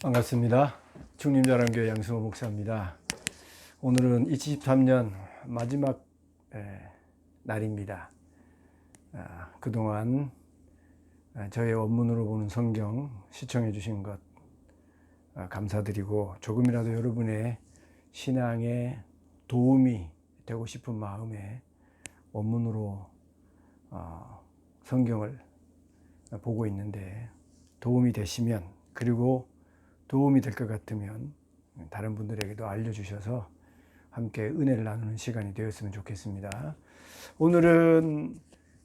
반갑습니다. 중림자랑교회 양승호 목사입니다. 오늘은 2023년 마지막 에, 날입니다. 아, 그동안 아, 저의 원문으로 보는 성경 시청해 주신 것 아, 감사드리고 조금이라도 여러분의 신앙에 도움이 되고 싶은 마음에 원문으로 어, 성경을 보고 있는데 도움이 되시면 그리고 도움이 될 것 같으면 다른 분들에게도 알려주셔서 함께 은혜를 나누는 시간이 되었으면 좋겠습니다. 오늘은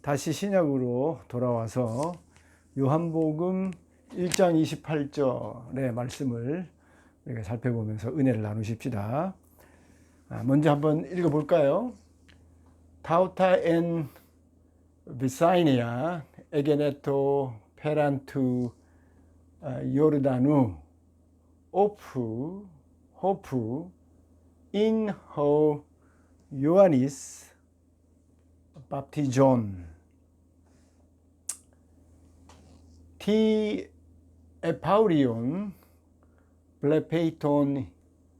다시 신약으로 돌아와서 요한복음 1장 28절의 말씀을 우리가 살펴보면서 은혜를 나누십시다. 아, 먼저 한번 읽어볼까요? 타우타 엔 비사이니아 에게네토 페란투 요르다누 opu hopu in ho Ioannis baptijon ti epaurion plepeiton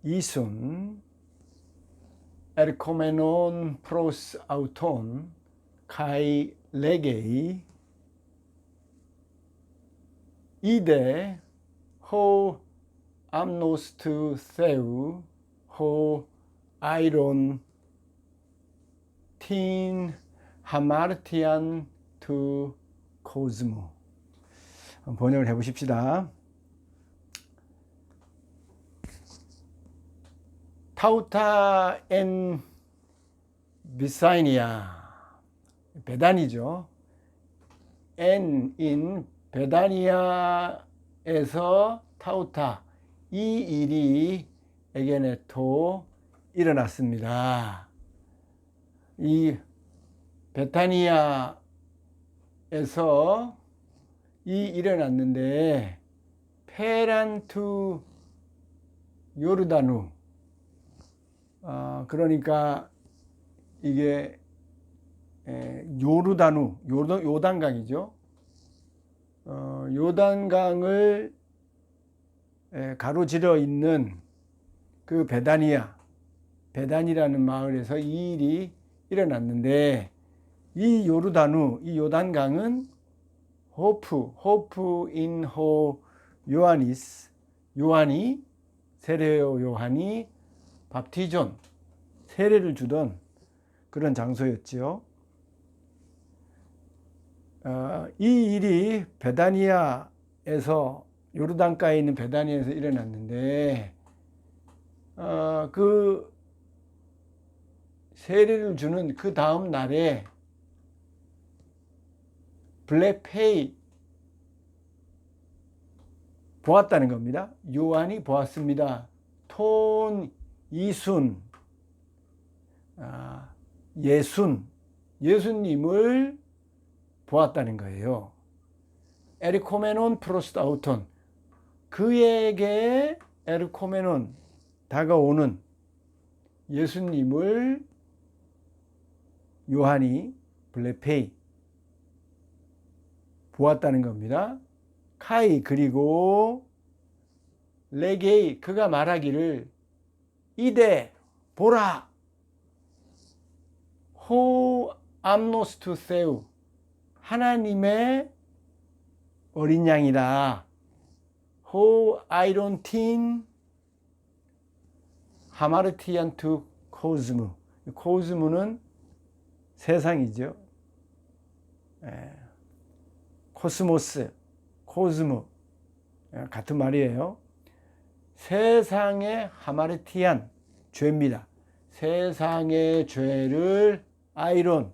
isun ercomenon pros auton kai legei ide ho 암노스트 세우 호 아이론 틴 하마르티안 투 코즈모 번역을 해보십시다. 타우타 엔 비사이니아 베단이죠. 엔인 베다니아에서 타우타 이 일이 에게네토 일어났습니다. 이 베타니아에서 이 일어났는데 페란투 요르다누 아 그러니까 이게 에, 요르다누 요단, 요단강이죠. 어, 요단강을 에, 가로질러 있는 그 베다니아 베단이라는 마을에서 이 일이 일어났는데 이 요르다누 이 요단강은 호프 호프 인호 요하니스 요한이 세례요 요한이 밥티존 세례를 주던 그런 장소였지요. 어, 이 일이 베다니아에서 요르단가에 있는 베다니아에서 일어났는데 어, 그 세례를 주는 그 다음 날에 블랙페이 보았다는 겁니다. 요한이 보았습니다. 톤 이순 아, 예순 예수님을 보았다는 거예요. 에리코메논 프로스트 아우톤 그에게 에르코메논 다가오는 예수님을 요한이 블레페이 보았다는 겁니다. 카이 그리고 레게이 그가 말하기를 이대 보라 호 암노스투 세우 하나님의 어린 양이다. 호 아이론틴 하마르티안투 코즈무 코즈무는 세상이죠. 예. 코스모스, 코즈무 예, 같은 말이에요. 세상의 하마르티안 죄입니다. 세상의 죄를 아이론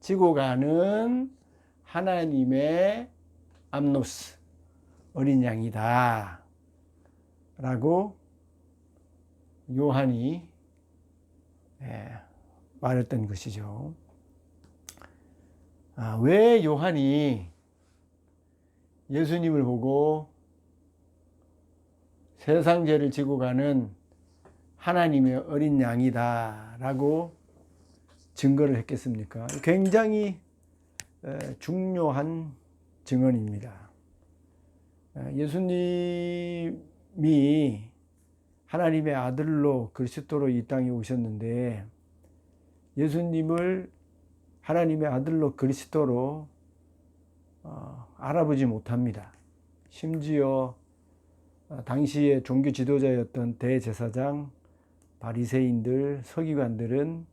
지고 가는 하나님의 암노스 어린 양이다. 라고 요한이 예, 말했던 것이죠. 아, 왜 요한이 예수님을 보고 세상 죄를 지고 가는 하나님의 어린 양이다 라고 증거를 했겠습니까? 굉장히 중요한 증언입니다. 예수님이 하나님의 아들로 그리스도로 이 땅에 오셨는데 예수님을 하나님의 아들로 그리스도로 어, 알아보지 못합니다. 심지어 어, 당시의 종교 지도자였던 대제사장, 바리새인들, 서기관들은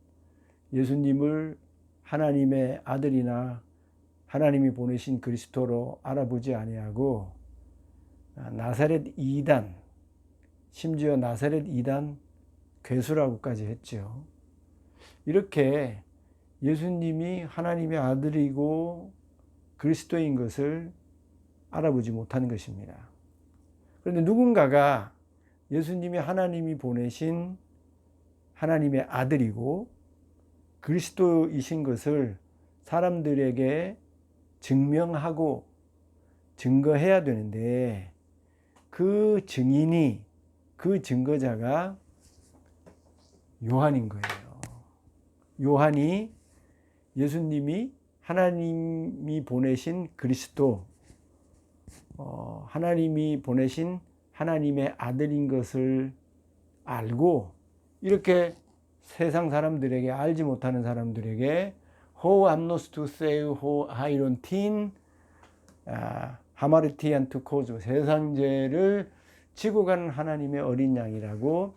예수님을 하나님의 아들이나 하나님이 보내신 그리스도로 알아보지 아니하고 아, 나사렛 이단 심지어 나사렛 이단 괴수라고까지 했죠. 이렇게 예수님이 하나님의 아들이고 그리스도인 것을 알아보지 못하는 것입니다. 그런데 누군가가 예수님이 하나님이 보내신 하나님의 아들이고 그리스도이신 것을 사람들에게 증명하고 증거해야 되는데 그 증인이 그 증거자가 요한인 거예요. 요한이 예수님이 하나님이 보내신 그리스도, 어, 하나님이 보내신 하나님의 아들인 것을 알고 이렇게 세상 사람들에게 알지 못하는 사람들에게 Ho amnos tu seu ho hairontin 하마르티안 투 코즈 세상 죄를 지고 가는 하나님의 어린 양이라고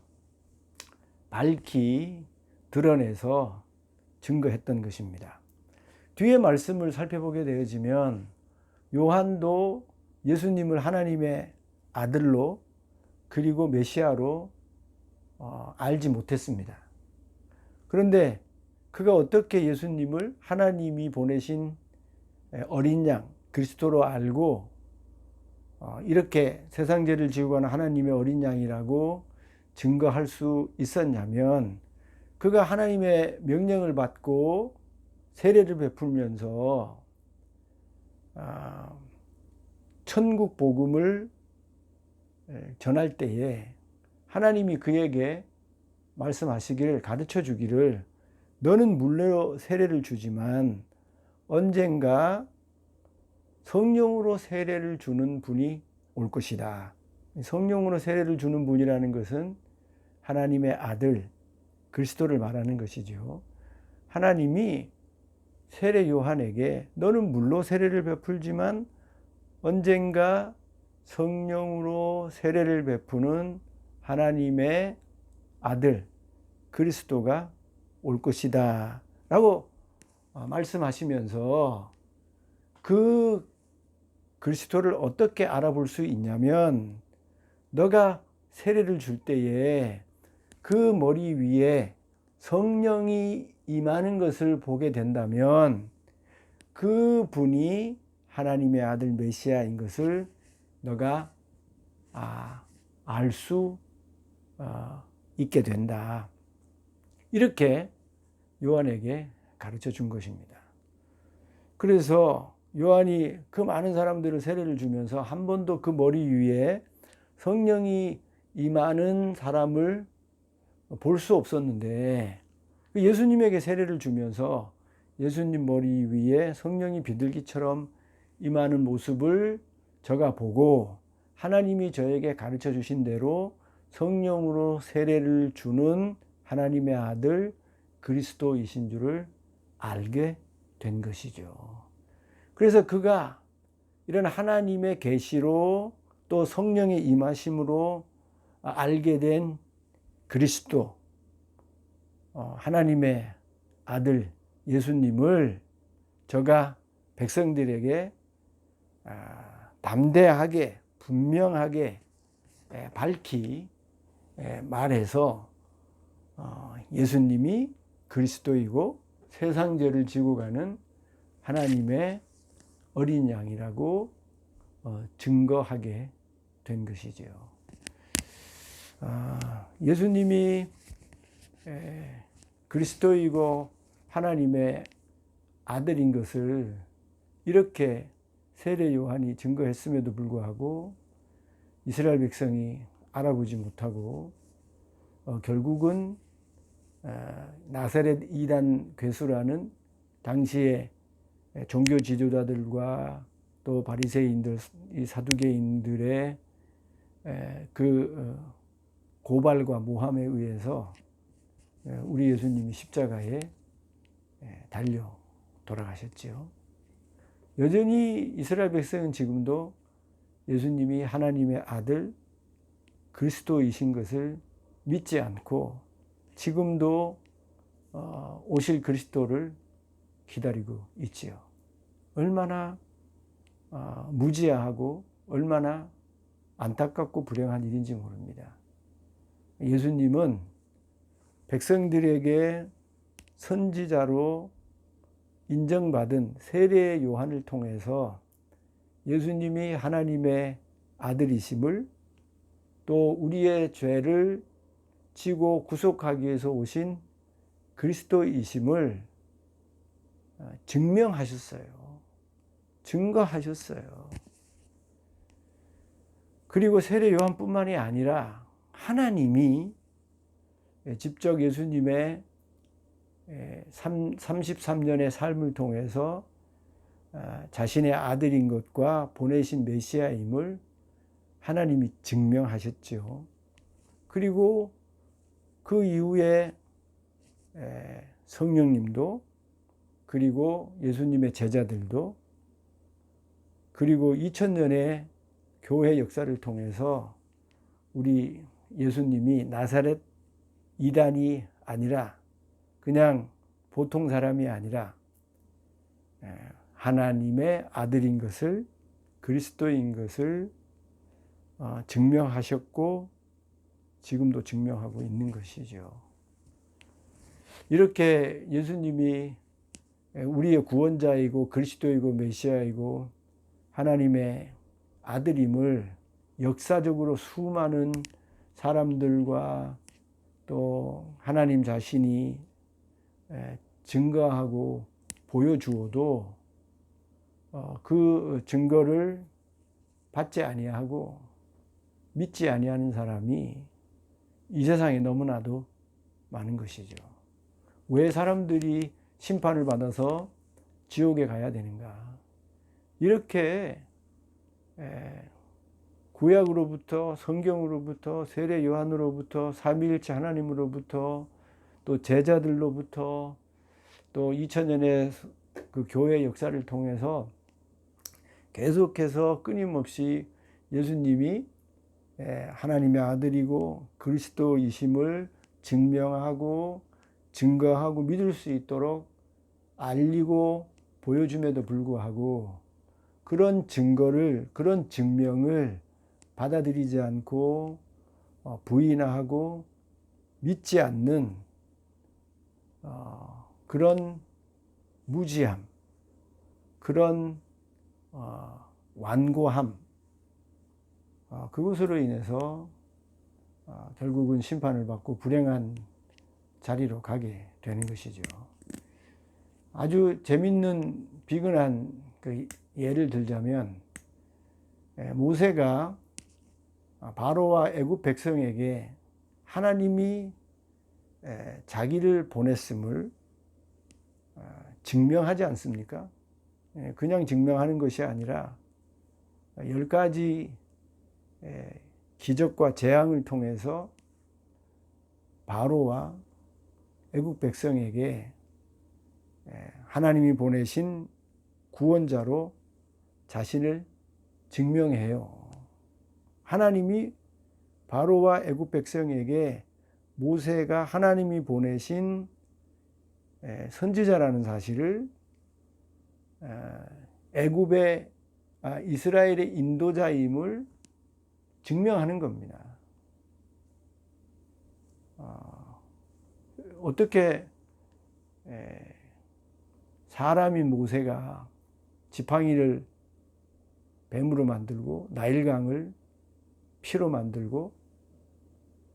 밝히 드러내서 증거했던 것입니다. 뒤에 말씀을 살펴보게 되어지면 요한도 예수님을 하나님의 아들로 그리고 메시아로 어, 알지 못했습니다. 그런데 그가 어떻게 예수님을 하나님이 보내신 어린 양 그리스도로 알고 어, 이렇게 세상 죄를 가는 하나님의 어린 양이라고 증거할 수 있었냐면 그가 하나님의 명령을 받고 세례를 베풀면서 아, 천국 복음을 전할 때에 하나님이 그에게 말씀하시기를 가르쳐 주기를 너는 물레로 세례를 주지만 언젠가 성령으로 세례를 주는 분이 올 것이다. 성령으로 세례를 주는 분이라는 것은 하나님의 아들 그리스도를 말하는 것이죠. 하나님이 세례 요한에게 너는 물로 세례를 베풀지만 언젠가 성령으로 세례를 베푸는 하나님의 아들 그리스도가 올 것이다. 라고 어, 말씀하시면서 그 그리스도를 어떻게 알아볼 수 있냐면 너가 세례를 줄 때에 그 머리 위에 성령이 임하는 것을 보게 된다면 그 분이 하나님의 아들 메시아인 것을 너가 아, 알수 어, 있게 된다. 이렇게 요한에게 가르쳐 준 것입니다. 그래서 요한이 그 많은 사람들을 세례를 주면서 한 번도 그 머리 위에 성령이 임하는 사람을 볼 수 없었는데 그 예수님에게 세례를 주면서 예수님 머리 위에 성령이 비둘기처럼 임하는 모습을 저가 보고 하나님이 저에게 가르쳐 주신 대로 성령으로 세례를 주는 하나님의 아들 그리스도이신 줄을 알게 된 것이죠. 그래서 그가 이런 하나님의 계시로 또 성령의 임하심으로 알게 된 그리스도 어, 하나님의 아들 예수님을 저가 백성들에게 아, 담대하게 분명하게 밝히 말해서 어, 예수님이 그리스도이고 세상 죄를 지고 가는 하나님의 어린 양이라고 어, 증거하게 된 것이지요. 아, 예수님이 그리스도이고 하나님의 아들인 것을 이렇게 세례 요한이 증거했음에도 불구하고 이스라엘 백성이 알아보지 못하고 어, 결국은 어, 나사렛 이단 괴수라는 당시의 종교 지도자들과 또 바리새인들, 이 사두개인들의 에, 그 어, 고발과 모함에 의해서 에, 우리 예수님이 십자가에 에, 달려 돌아가셨지요. 여전히 이스라엘 백성은 지금도 예수님이 하나님의 아들 그리스도이신 것을 믿지 않고 지금도 어, 오실 그리스도를 기다리고 있지요. 얼마나 어, 무지하고 얼마나 안타깝고 불행한 일인지 모릅니다. 예수님은 백성들에게 선지자로 인정받은 세례 요한을 통해서 예수님이 하나님의 아들이심을 또 우리의 죄를 지고 구속하기 위해서 오신 그리스도이심을 증명하셨어요. 증거하셨어요. 그리고 세례 요한뿐만이 아니라 하나님이 직접 예수님의 33년의 삶을 통해서 자신의 아들인 것과 보내신 메시아임을 하나님이 증명하셨죠. 그리고 그 이후에 성령님도 그리고 예수님의 제자들도 그리고 2000년의 교회 역사를 통해서 우리 예수님이 나사렛 이단이 아니라 그냥 보통 사람이 아니라 하나님의 아들인 것을 그리스도인 것을 어, 증명하셨고 지금도 증명하고 있는 것이죠. 이렇게 예수님이 우리의 구원자이고 그리스도이고 메시아이고 하나님의 아들임을 역사적으로 수많은 사람들과 또 하나님 자신이 증거하고 보여주어도 어, 그 증거를 받지 아니하고 믿지 아니하는 사람이 이 세상에 너무나도 많은 것이죠. 왜 사람들이 심판을 받아서 지옥에 가야 되는가? 이렇게 구약으로부터 성경으로부터 세례 요한으로부터 삼위일체 하나님으로부터 또 제자들로부터 또 2000년의 그 교회 역사를 통해서 계속해서 끊임없이 예수님이 하나님의 아들이고 그리스도이심을 증명하고 증거하고 믿을 수 있도록 알리고 보여줌에도 불구하고 그런 증거를 그런 증명을 받아들이지 않고 어, 부인하고 믿지 않는 어, 그런 무지함, 그런 어, 완고함, 그것으로 인해서 결국은 심판을 받고 불행한 자리로 가게 되는 것이죠. 아주 재밌는 비근한 그 예를 들자면 모세가 바로와 애굽 백성에게 하나님이 자기를 보냈음을 어, 증명하지 않습니까? 그냥 증명하는 것이 아니라 열 가지 기적과 재앙을 통해서 바로와 애국 백성에게 하나님이 보내신 구원자로 자신을 증명해요. 하나님이 바로와 애굽 백성에게 모세가 하나님이 보내신 선지자라는 사실을 애굽의 아, 이스라엘의 인도자임을 증명하는 겁니다. 어, 어떻게 사람인 모세가 지팡이를 뱀으로 만들고 나일강을 피로 만들고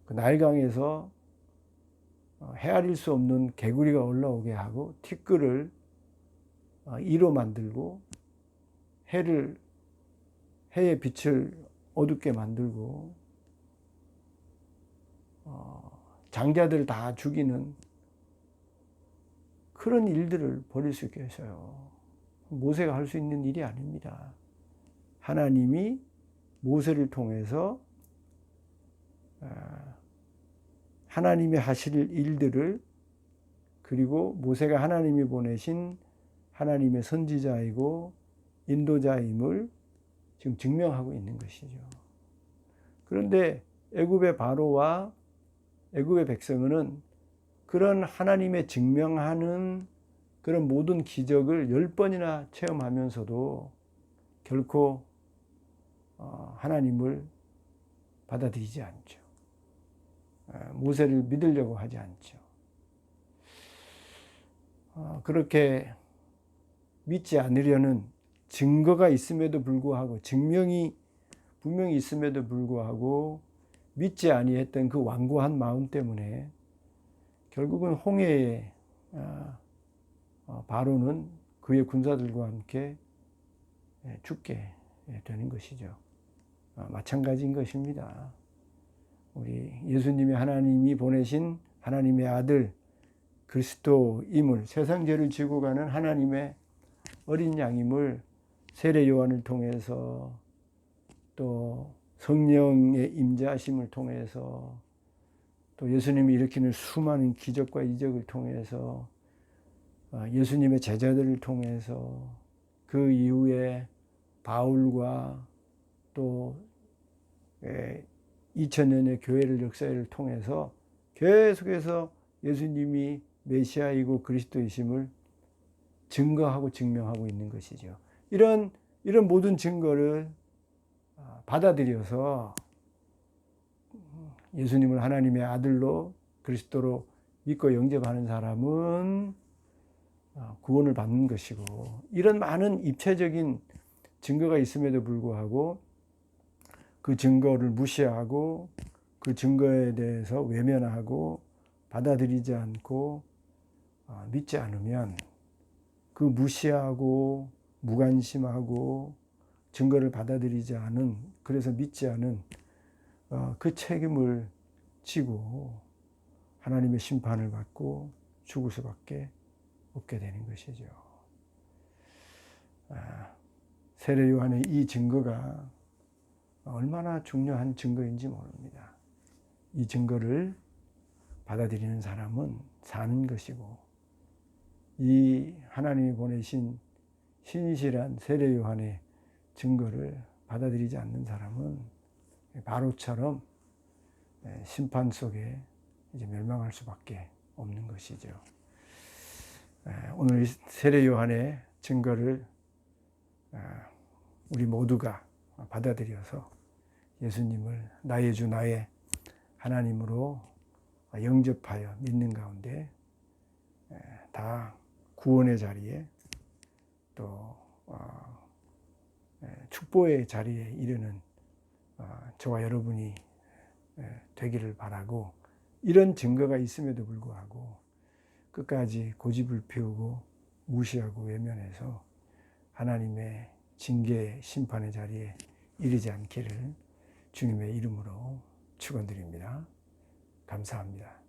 그 나일강에서 어, 헤아릴 수 없는 개구리가 올라오게 하고 티끌을 어, 이로 만들고 해를 해의 빛을 어둡게 만들고 어, 장자들 다 죽이는 그런 일들을 벌일 수 있겠어요. 모세가 할 수 있는 일이 아닙니다. 하나님이 모세를 통해서 아, 하나님이 하실 일들을 그리고 모세가 하나님이 보내신 하나님의 선지자이고 인도자임을 지금 증명하고 있는 것이죠. 그런데 애굽의 바로와 애굽의 백성은 그런 하나님의 증명하는 그런 모든 기적을 열 번이나 체험하면서도 결코 어, 하나님을 받아들이지 않죠. 어, 모세를 믿으려고 하지 않죠. 어, 그렇게 믿지 않으려는 증거가 있음에도 불구하고 증명이 분명히 있음에도 불구하고 믿지 아니했던 그 완고한 마음 때문에 결국은 홍해에 바로는 그의 군사들과 함께 예, 죽게 되는 것이죠. 마찬가지인 것입니다. 우리 예수님이 하나님이 보내신 하나님의 아들 그리스도임을 세상 죄를 지고 가는 하나님의 어린 양임을 세례 요한을 통해서 또 성령의 임재하심을 통해서 또 예수님이 일으키는 수많은 기적과 이적을 통해서 어, 예수님의 제자들을 통해서 그 이후에 바울과 또 2000년의 교회를 역사를 통해서 계속해서 예수님이 메시아이고 그리스도이심을 증거하고 증명하고 있는 것이죠. 이런 이런 모든 증거를 아, 받아들여서 예수님을 하나님의 아들로 그리스도로 믿고 영접하는 사람은 아, 구원을 받는 것이고 이런 많은 입체적인 증거가 있음에도 불구하고 그 증거를 무시하고 그 증거에 대해서 외면하고 받아들이지 않고 아, 믿지 않으면 그 무시하고 무관심하고 증거를 받아들이지 않은 그래서 믿지 않은 어, 그 책임을 지고 하나님의 심판을 받고 죽을 수밖에 없게 되는 것이죠. 아, 세례 요한의 이 증거가 얼마나 중요한 증거인지 모릅니다. 이 증거를 받아들이는 사람은 사는 것이고 이 하나님이 보내신 신실한 세례 요한의 증거를 받아들이지 않는 사람은 바로처럼 심판 속에 이제 멸망할 수밖에 없는 것이죠. 오늘 세례 요한의 증거를 우리 모두가 받아들여서 예수님을 나의 주 나의 하나님으로 영접하여 믿는 가운데 다 구원의 자리에 또 어, 축복의 자리에 이르는 어, 저와 여러분이 되기를 바라고 이런 증거가 있음에도 불구하고 끝까지 고집을 피우고 무시하고 외면해서 하나님의 징계 심판의 자리에 이르지 않기를 주님의 이름으로 축원드립니다. 감사합니다.